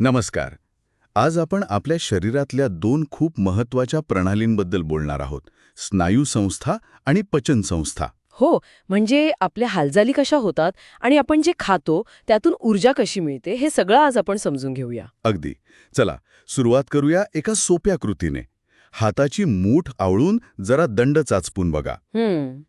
नमस्कार. आज आपण आपल्या शरीरातल्या दोन खूप महत्त्वाच्या प्रणालींबद्दल बोलणार आहोत. स्नायू संस्था आणि पचन संस्था. हो म्हणजे आपल्या हालचाली कशा होतात आणि आपण जे खातो त्यातून ऊर्जा कशी मिळते हे सगळं आज आपण समजून घेऊया. अगदी. चला सुरुवात करूया एका सोप्या कृतीने. हाताची मूठ आवळून जरा दंड चाचपून बघा.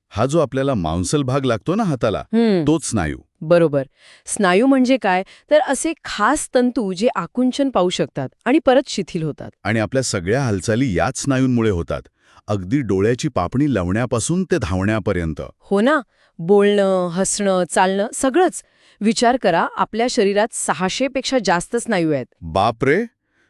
हा जो आपल्याला मांसल भाग लागतो ना हाताला तोच स्नायू. बरोबर. स्नायू म्हणजे काय? तर असे खास तंतू जे आकुंचन पाहू शकतात आणि परत शिथिल होतात. आणि आपल्या सगळ्या हालचाली याच स्नायूंमुळे होतात. अगदी डोळ्याची पापणी लावण्यापासून ते धावण्यापर्यंत. हो ना? बोलणं हसणं चालणं सगळंच. विचार करा आपल्या शरीरात सहाशे पेक्षा जास्त स्नायू आहेत. बापरे!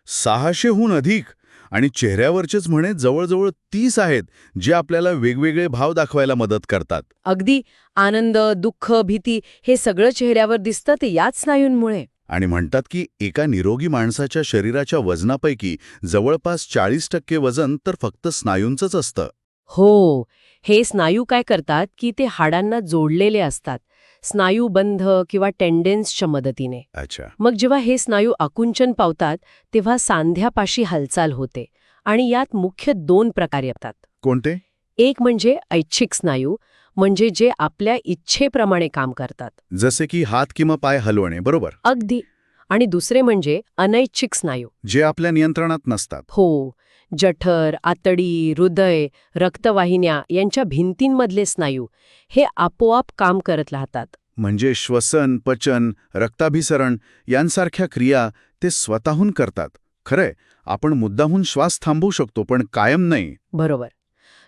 सहाशेहून अधिक. आणि चेहऱ्यावरचेच म्हणे जवळजवळ तीस आहेत जे आपल्याला वेगवेगळे भाव दाखवायला मदत करतात. अगदी आनंद दुःख भीती हे सगळं चेहऱ्यावर दिसतं ते याच स्नायूंमुळे. आणि म्हणतात की एका निरोगी माणसाच्या शरीराच्या वजनापैकी जवळपास चाळीस टक्के वजन तर फक्त स्नायूंचंच असतं. हो हे स्नायू काय करतात की ते हाडांना जोडलेले असतात. स्नायूबंध किंवा टेंडेन्सच्या मदतीने. अच्छा. मग जेव्हा हे स्नायू आकुंचन पावतात तेव्हा सांध्यापाशी हालचाल होते आणि यात मुख्य दोन प्रकार येतात. कोणते? एक म्हणजे ऐच्छिक स्नायू म्हणजे जे आपल्या इच्छेप्रमाणे काम करतात. जसे की हात किंवा पाय हलवणे बरोबर? अगदी. आणि दुसरे म्हणजे अनैच्छिक स्नायू. जे आपल्या नियंत्रणात नसतात. हो. जठर आतडी हृदय रक्तवाहिन्या यांच्या भिंतींमधले स्नायू हे आपोआप काम करत राहतात. म्हणजे श्वसन पचन रक्ताभिसरण यांसारख्या क्रिया ते स्वतःहून करतात. खरंय आपण मुद्दाहून श्वास थांबवू शकतो पण कायम नाही. बरोबर.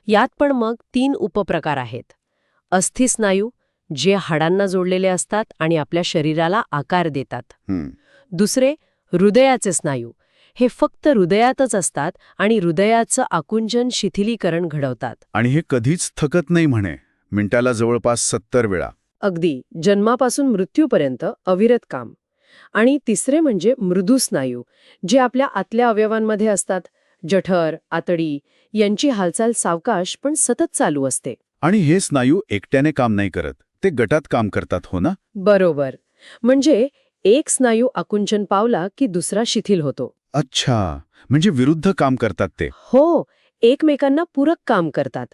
यात पण मग तीन उपप्रकार आहेत. अस्थिस्नायू जे हाडांना जोडलेले असतात आणि आपल्या शरीराला आकार देतात. दुसरे हृदयाचे स्नायू हे फक्त हृदयातच असतात आणि हृदयाचं आकुंचन शिथिलीकरण घडवतात. आणि हे कधीच थकत नाही म्हणे. मिनिटाला जवळपास सत्तर वेळा. अगदी जन्मापासून मृत्यूपर्यंत अविरत काम. आणि तिसरे म्हणजे मृदू स्नायू जे आपल्या आतल्या अवयवांमध्ये असतात. जठर आतडी यांची हालचाल सावकाश पण सतत चालू असते. आणि हे स्नायू एकट्याने काम नाही करत ते गटात काम करतात हो ना? बरोबर. म्हणजे एक स्नायू आकुंचन पावला की दुसरा शिथिल होतो. अच्छा म्हणजे विरुद्ध काम करतात ते. हो एकमेकांना पूरक काम करतात.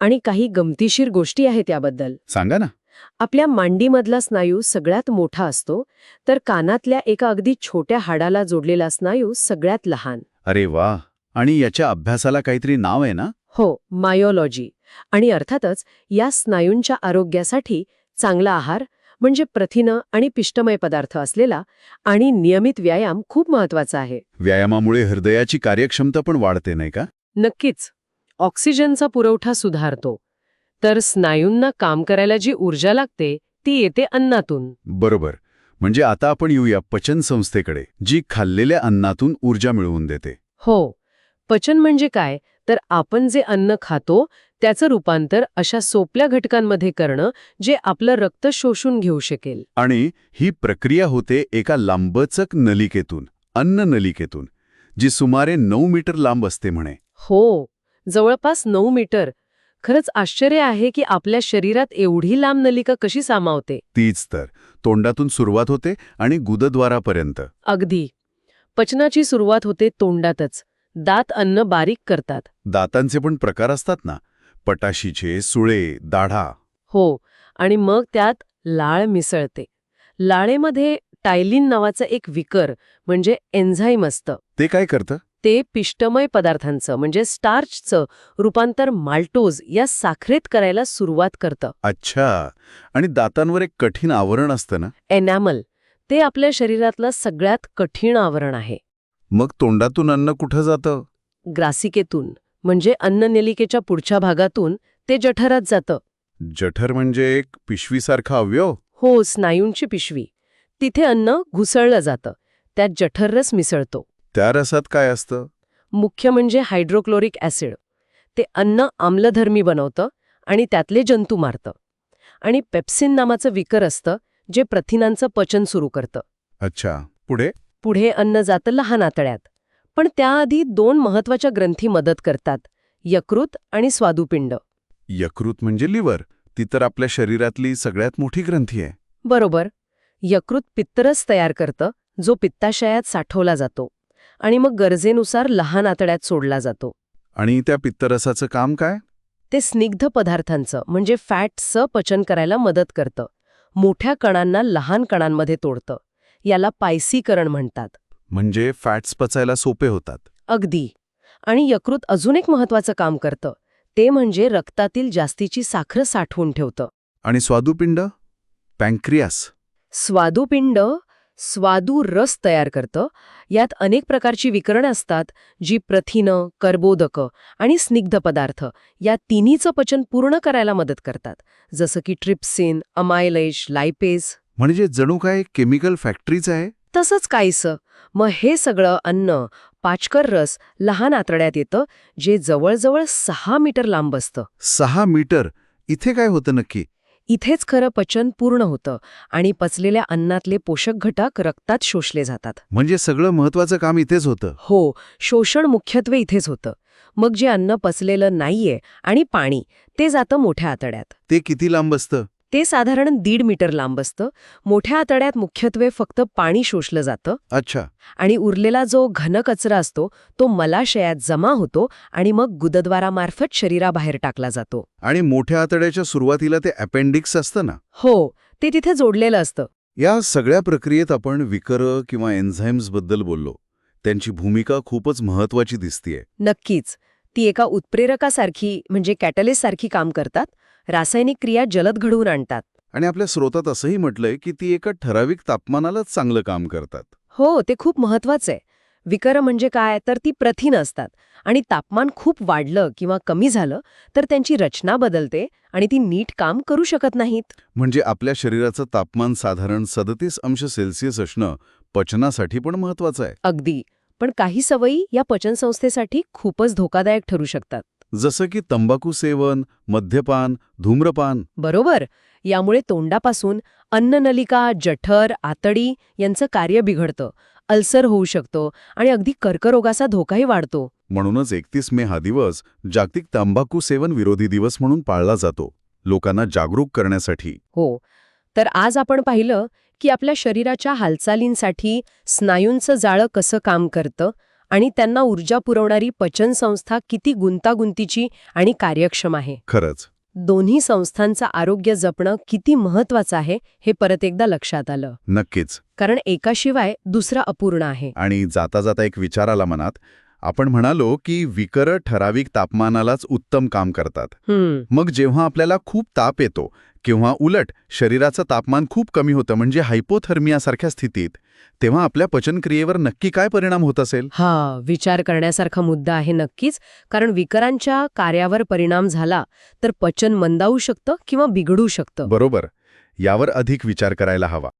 आणि काही गमतीशीर गोष्टी आहेत त्याबद्दल. सांगा ना. आपल्या मांडीमधला स्नायू सगळ्यात मोठा असतो तर कानातल्या एका अगदी छोट्या हाडाला जोडलेला स्नायू सगळ्यात लहान. अरे वा आणि याच्या अभ्यासाला काहीतरी नाव आहे ना? हो मायोलॉजी. आणि अर्थातच या स्नायूंच्या आरोग्यासाठी चांगला आहार म्हणजे प्रथिनं आणि पिष्टमय पदार्थ असलेला आणि नियमित व्यायाम खूप महत्त्वाचा आहे. व्यायामामुळे हृदयाची कार्यक्षमता पण वाढते नाही का? नक्कीच. ऑक्सिजनचा पुरवठा सुधारतो. तर स्नायूंना काम करायला जी ऊर्जा लागते ती येते अन्नातून. बरोबर. म्हणजे आता आपण येऊया पचन संस्थेकडे जी खाल्लेल्या अन्नातून ऊर्जा मिळवून देते. हो. पचन म्हणजे काय? तर आपण जे अन्न खातो त्याचं रूपांतर अशा सोप्या घटकांमध्ये करणं जे आपलं रक्त शोषून घेऊ शकेल. आणि ही प्रक्रिया होते एका लांबचक नलिकेतून अन्न नलिकेतून जी सुमारे नऊ मीटर लांब असते म्हणे. हो जवळपास नऊ मीटर. खरंच आश्चर्य आहे की आपल्या शरीरात एवढी लांब नलिका कशी सामावते. तीच तर तोंडातून सुरुवात होते आणि गुदद्वारापर्यंत. अगदी. पचनाची सुरुवात होते तोंडातच. दात अन्न बारीक करतात. दातांचे पण प्रकार असतात ना? पटाशीचे सुळे दाढा. हो आणि मग त्यात लाळ मिसळते. लाळेमध्ये टायलिन नावाचं एक विकर म्हणजे एन्झाईम असतं. ते काय करतं? ते पिष्टमय पदार्थांचं म्हणजे स्टार्चचं रूपांतर माल्टोज या साखरेत करायला सुरुवात करतं. अच्छा आणि दातांवर एक कठीण आवरण असतं ना? एनॅमल ते आपल्या शरीरातलं सगळ्यात कठीण आवरण आहे. मग तोंडातून अन्न कुठं जातं? ग्रासिकेतून. म्हणजे अन्ननलिकेच्या पुढच्या भागातून ते जठरात जातं. जठर म्हणजे एक पिशवीसारखा अवयव? हो स्नायूंची पिशवी. तिथे अन्न घुसळलं जातं. त्यात जठररस मिसळतो. त्या रसात काय असतं? मुख्य म्हणजे हायड्रोक्लोरिक ॲसिड. ते अन्न आम्लधर्मी बनवतं आणि त्यातले जंतू मारतं. आणि पेप्सिन नावाचं विकर असतं जे प्रथिनांचं पचन सुरू करतं. अच्छा. पुढे? पुढे अन्न जातं लहान आतड्यात. पण त्याआधी दोन महत्त्वाच्या ग्रंथी मदत करतात यकृत आणि स्वादुपिंड. यकृत म्हणजे लिव्हर. ती तर आपल्या शरीरातली सगळ्यात मोठी ग्रंथी आहे. बरोबर. यकृत पित्तरस तयार करतं जो पित्ताशयात साठवला जातो आणि मग गरजेनुसार लहान आतड्यात सोडला जातो. आणि त्या पित्तरसाचं काम काय? ते स्निग्ध पदार्थांचं म्हणजे फॅटचं पचन करायला मदत करतं. मोठ्या कणांना लहान कणांमध्ये तोडतं. याला पायसीकरण म्हणतात. म्हणजे फॅट्स पचायला सोपे होतात. अगदी. आणि यकृत अजून एक महत्वाचं काम करतं. ते म्हणजे रक्तातील जास्तीची साखर साठवून ठेवतं. आणि स्वादुपिंड? पँक्रियास. स्वादुपिंड स्वादू रस तयार करतं. यात अनेक प्रकारची विकरणं असतात जी प्रथिनं कर्बोदकं आणि स्निग्ध पदार्थ. या तिन्हीचं पचन पूर्ण करायला मदत करतात. जसं की ट्रिप्सिन अमायलेज लायपेज. म्हणजे जणू काय केमिकल फॅक्टरीच आहे? तसंच काहीसं. मग हे सगळं अन्न पाचकर रस लहान आतड्यात येतं जे जवळजवळ सहा मीटर लांब असतं. सहा मीटर? इथे काय होतं नक्की? इथेच खरं पचन पूर्ण होतं आणि पचलेल्या अन्नातले पोषक घटक रक्तात शोषले जातात. म्हणजे सगळं महत्वाचं काम इथेच होतं? हो शोषण मुख्यत्वे इथेच होतं. मग जे अन्न पचलेलं नाहीये आणि पाणी ते जातं मोठ्या आतड्यात. ते किती लांब असतं? ते साधारण दीड मीटर लांब असतं. मोठ्या आतड्यात मुख्यत्वे फक्त पाणी शोषलं जातं. अच्छा. आणि उरलेला जो घन कचरा असतो तो मलाशयात जमा होतो आणि मग गुदद्वारामार्फत शरीराबाहेर टाकला जातो. आणि मोठ्या आतड्याच्या सुरुवातीला ते अपेंडिक्स असतं ना? हो ते तिथे जोडलेलं असतं. या सगळ्या प्रक्रियेत आपण विकर किंवा एन्झाईम्सबद्दल बोललो. त्यांची भूमिका खूपच महत्वाची दिसतीये. नक्कीच. ती एका उत्प्रेरकासारखी म्हणजे कॅटलिस्टसारखी काम करतात. रासायनिक क्रिया जलद घडवून आणतात. आणि आपल्या स्रोतात असंही म्हटलंय की ती एका ठराविक तापमानालाच चांगलं काम करतात. हो ते खूप महत्वाचं आहे. विकर म्हणजे काय? तर ती प्रथिनं असतात. आणि तापमान खूप वाढलं किंवा कमी झालं तर त्यांची रचना बदलते आणि ती नीट काम करू शकत नाहीत. म्हणजे आपल्या शरीराचं तापमान साधारण सदतीस अंश सेल्सिअस असणं पचनासाठी पण महत्वाचं आहे. अगदी. पण काही सवयी या पचनसंस्थेसाठी खूपच धोकादायक ठरू शकतात. जसं की तंबाखू सेवन मद्यपान धूम्रपान. बरोबर. यामुळे तोंडापासून अन्ननलिका जठर आतडी यांचं कार्य बिघडतं. अल्सर होऊ शकतो आणि अगदी कर्करोगाचा धोकाही वाढतो. म्हणूनच एकतीस मे हा दिवस जागतिक तंबाखू सेवन विरोधी दिवस म्हणून पाळला जातो लोकांना जागरूक करण्यासाठी. हो. तर आज आपण पाहिलं की आपल्या शरीराच्या हालचालींसाठी स्नायूंचं जाळं कसं काम करतं आणि त्यांना ऊर्जा पुरवणारी पचनसंस्था किती गुंतागुंतीची आणि कार्यक्षम आहे. खरंच. दोन्ही संस्थांचं आरोग्य जपणं किती महत्वाचं आहे हे परत एकदा लक्षात आलं. नक्कीच. कारण एकाशिवाय दुसरा अपूर्ण आहे. आणि जाता जाता एक विचार आला मनात आपण म्हणालो की विकर ठराविक तापमानालाच उत्तम काम करतात. मग जेव्हा आपल्याला खूप ताप येतो किंवा उलट शरीराचं तापमान खूप कमी होतं म्हणजे हायपोथर्मियासारख्या स्थितीत तेव्हा आपल्या पचनक्रियेवर नक्की काय परिणाम होत असेल? हा विचार करण्यासारखा मुद्दा आहे नक्कीच. कारण विकरांच्या कार्यावर परिणाम झाला तर पचन मंदावू शकतं किंवा बिघडू शकतं. बरोबर. यावर अधिक विचार करायला हवा.